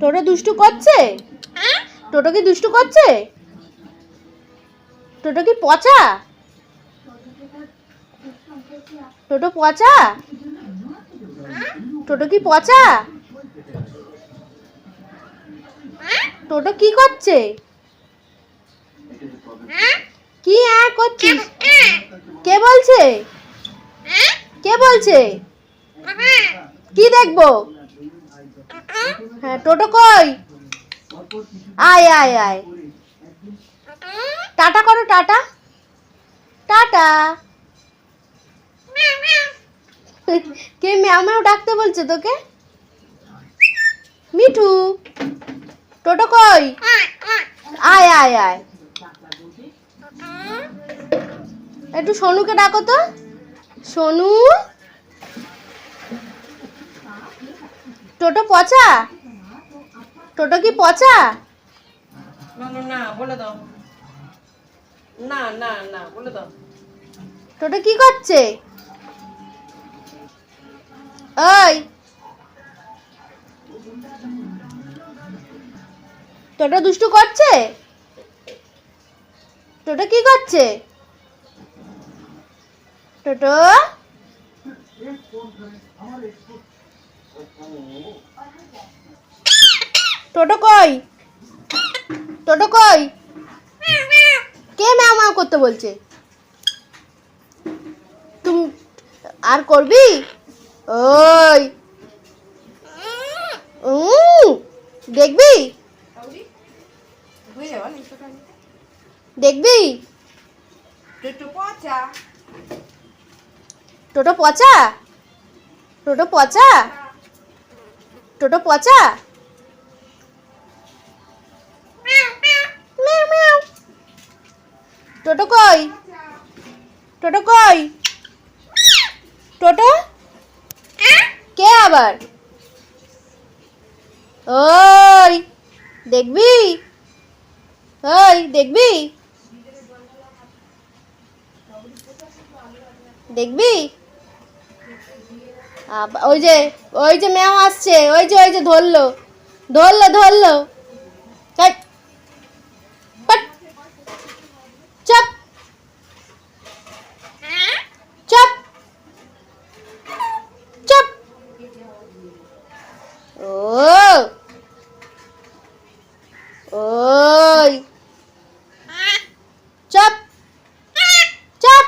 টোটো দুষ্টু করছে? টোটো কি দুষ্টু করছে? টোটো কি পচা? টোটো পচা? টোটো কি পচা? টোটো কি করছে? কি হ্যাঁ করছিস কে বলছে? কে বলছে? কি দেখব? হ্যাঁ টোটো কই? আয় আয় আয়। টাটা করো, টাটা। টাটা। কে ম্যাও ডাকতে বলছে তোকে? মিঠু, টোটো কই? আয় আয় আয়। একটু সোনুকে ডাকো তো। সোনু? টোটো পচা? টোটো কি পচা? না বলে দাও। না না না বলে দাও। টোটো কি করছে? ওই। টোটো দুষ্টু করছে? টোটো কি করছে? টোটো? টোটো কই? টোটো কই? কে ম্যাও ম্যাও করতে বলছে? তুমি আর করবি? ওই। দেখবি? দেখবি? টোটো পচা? টোটো পচা? টোটো পচা। টোটো কই? টোটো কই? টোটো? কে আবার? ওই দেখবি? ওই দেখবি? দেখবি? ওই যে ওই যে ম্যাম আসছে, ওই যে ওই যে ধরলো ধরলো ধরলো। চাপ চাপ। চাপ ও ওই। চাপ চাপ।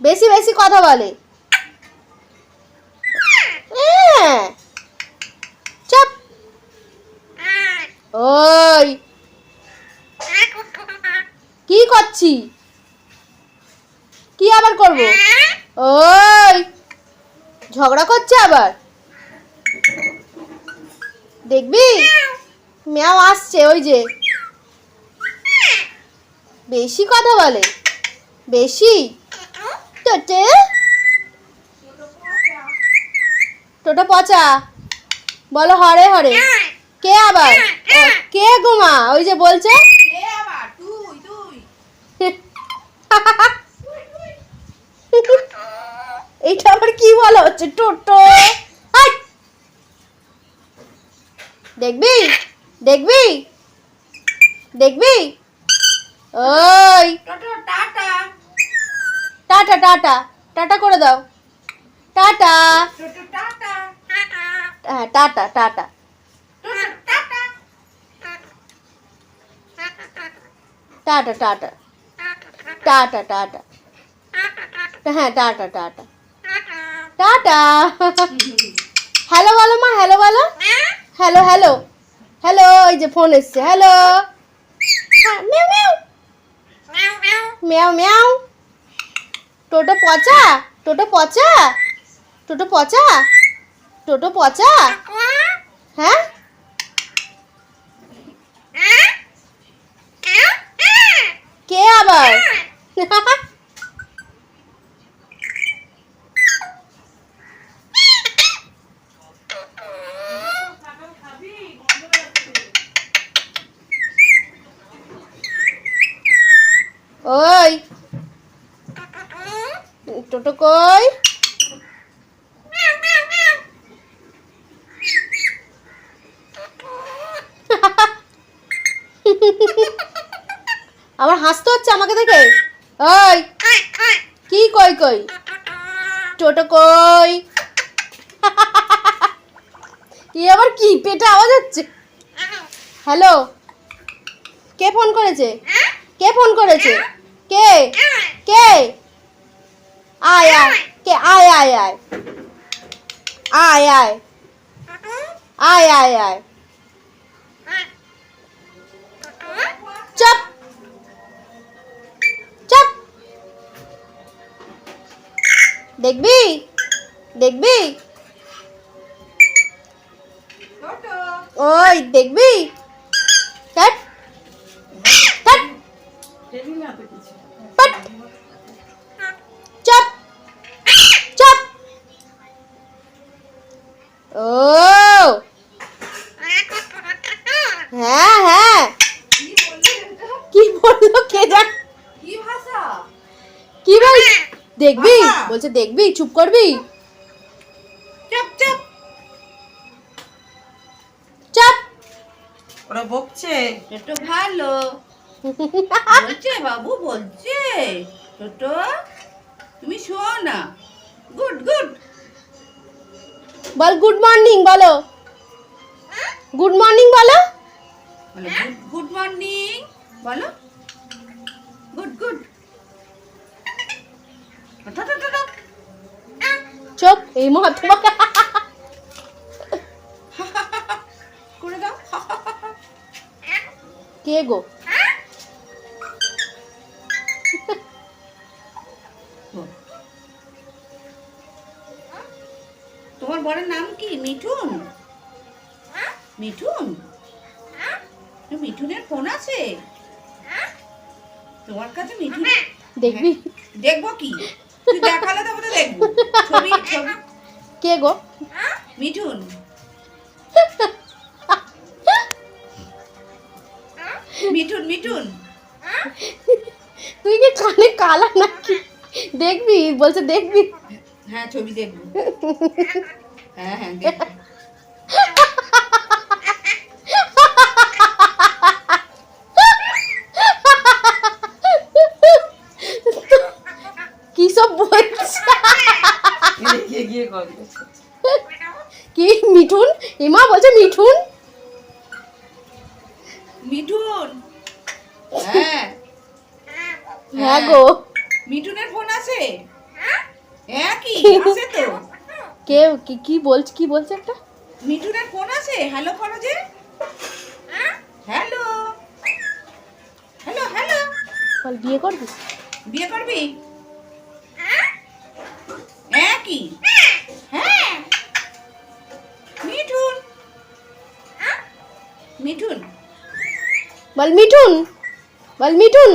বেশি বেশি কথা বলে হ্যাঁ। চাপ ওই কি করছি। কি আবার করব? ওই, ঝগড়া করছে আবার। দেখবি? ম্যাও আসছে, ওই যে। বেশি কথা বলে। বেশি? টোটে? টোটো পচা। বলো হরে হরে। কে আবার? কে গুমা ওই যে বলছে। কে আবার? এইটা আবার কি বলা হচ্ছে টোটো হাই! দেখবি দেখবি দেখবি ওই টোটো টাটা টাটা টাটা টাটা করে দাও টাটা টোটো টাটা হ্যাঁ টাটা টাটা টোটো টাটা টাটা টাটা। হ্যাঁ টাটা টাটা। টাটা। হ্যালো বলো মা, হ্যালো বলো। Hello hello. হ্যালো, এই যে ফোন এসছে, হ্যালো। ম্যাও ম্যাও। ম্যাও ম্যাও। টোটো পচা? টোটো পচা? টোটো পচা? টোটো পচা? হ্যাঁ? কে আবার ওই টোটো কই Ha! আবার হাসতে হচ্ছে আমাকে দেখে? ওই, কি কই কই? টোটো কই? আবার কি, পেটে আওয়াজ হচ্ছে? হ্যালো? কে ফোন করেছে? কে ফোন করেছে? কে? কে? আয় আয়, কে? আয় আয় আয়। আয় আয়। আয় আয় আয়। দেখবি দেখবি ওই দেখবি কাট কাট পাট চপ চপ ও বলছে দেখবি? চুপ করবি? চাপ চাপ। চাপ। ওরা বকছে। টোটো ভালো। বলছে বাবু বলছে টোটো তুমি শোও না। Good good. বল গুড মর্নিং বলো। গুড মর্নিং বলো। বলো গুড গুড মর্নিং বলো। গুড এই মহাত্মা করে দাও। কে গো? তোমার বরের নাম কি? মিঠুন? মিঠুন? মিঠুনের ফোন আছে? তোমার কাছে মিঠুন দেখবি? দেখব কি? দেখালে তবে তো দেখব। ছবি ছবি। কে গো? মিঠুন। মিঠুন মিঠুন। তুই কি কানে কালা নাকি? দেখবি? বলছে দেখবি। হ্যাঁ ছবি দেখবি। হ্যাঁ হ্যাঁ দেখব কি সব বলছে গিয়ে গিয়ে কল করছে কি মিঠুন? এমা বলছে মিঠুন? মিঠুন? হ্যাঁ। হ্যাঁ গো। মিঠুনের ফোন আছে? হ্যাঁ। কি আছে তো। কে কি কি বলছে কি বলছে একটা? মিঠুনের ফোন আছে? হ্যালো করো যে হ্যালো। Hello hello. বল বিয়ে করবি? বিয়ে করবি? হ্যাঁ কি? বল মিঠুন বল মিঠুন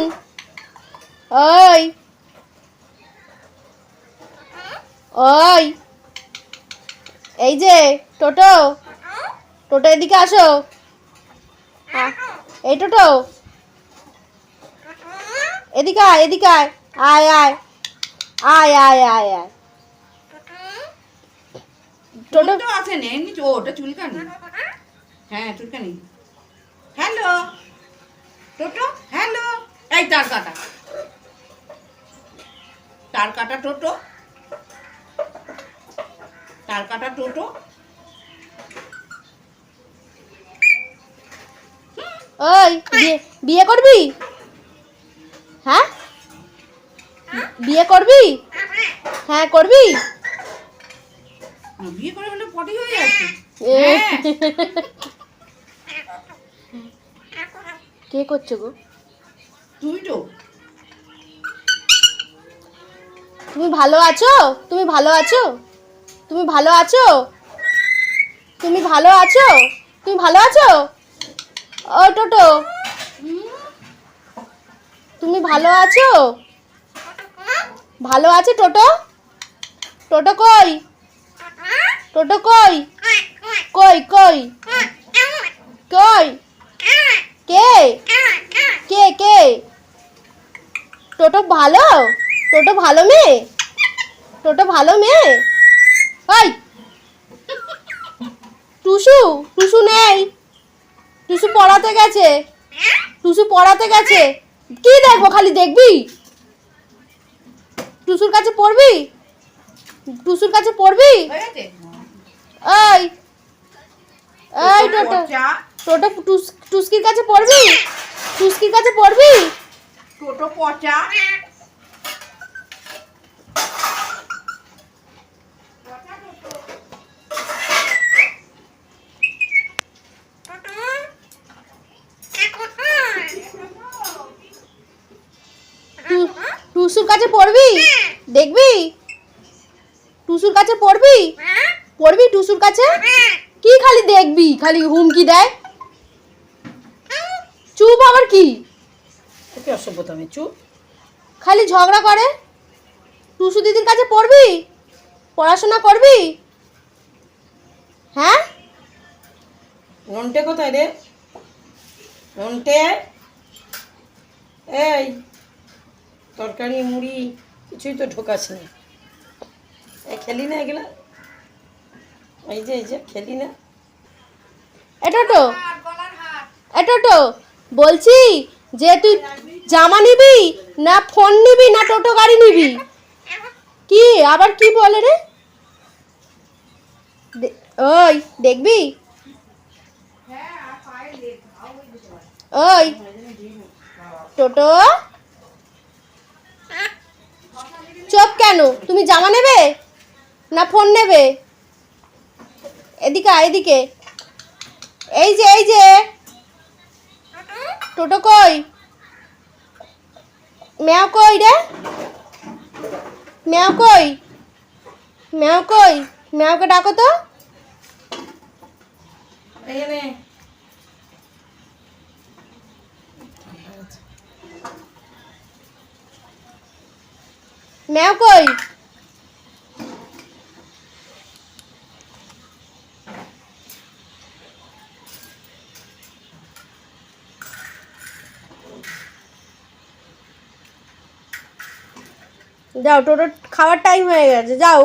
ওই। ওই। এই যে, টোটো। টোটো এদিকে আসো। এই টোটো। এদিকে আয় এদিকে আয়। আয় আয়। আয় আয় আয় আয়। টোটো টোটো আছে না? ও, ওটা চুলকানি। হ্যাঁ চুলকানি। হ্যালো। টোটো? হ্যালো? এই তার কাটা। তার কাটা টোটো? তার কাটা টোটো? ওই বিয়ে করবি? হ্যাঁ? বিয়ে করবি? হ্যাঁ করবি? বিয়ে করে বলে পটি হয়ে যাচ্ছে এ, হ্যাঁ কে করছ গো? তুমি তো। তুমি ভালো আছো? তুমি ভালো আছো? তুমি ভালো আছো? তুমি ভালো আছো? তুমি ভালো আছো? ও টোটো। তুমি ভালো আছো? ভালো আছে টোটো? টোটো কই? টোটো কই? কই কই? কই? কে? কে কে? টোটো ভালো? টোটো ভালো মেয়ে? টোটো ভালো মেয়ে? ওই টুসু টুসু নেই। টুসু পড়াতে গেছে। টুসু পড়াতে গেছে। কি দেখব খালি দেখবি? টুসুর কাছে পড়বি? টুসুর কাছে পড়বি? ওই এই! টোটো টোটো টুস টুস্কির কাছে পড়বি? টুস্কির কাছে পড়বি? টোটো পচা। টুসুর কাছে পড়বি? দেখবি? টুসুর কাছে পড়বি? পড়বি টুসুর কাছে? কি খালি দেখবি? খালি হুমকি দেয়? কি? তোকে অসভ্যতা আমি চুপ। খালি ঝগড়া করে? টুসু দিদির কাছে পড়বি? পড়াশোনা করবি? হ্যাঁ? নন্টে কোথায় রে? নন্টে এই তরকারি মুড়ি কিছুই তো ঢোকাস না। খেলি না এগুলা? এই যে এই যে খেলি না। এটা তো এটা তো বলছি যে তুই জামা নিবি না ফোন নিবি না টোটো গাড়ি নিবি? কি? আবার কি বলে রে? ওই, দেখবি? ওই, টোটো? চোপ কেন? তুমি জামা নেবে? না ফোন নেবে? এদিকে এদিকে। এই যে এই যে। টোটো কই? ম্যাও কই রে? ম্যাও কই? ম্যাও কই? ম্যাওকে ডাকো তো। ম্যাও কই? যাও টোটোর খাওয়ার টাইম হয়ে গেছে যাও।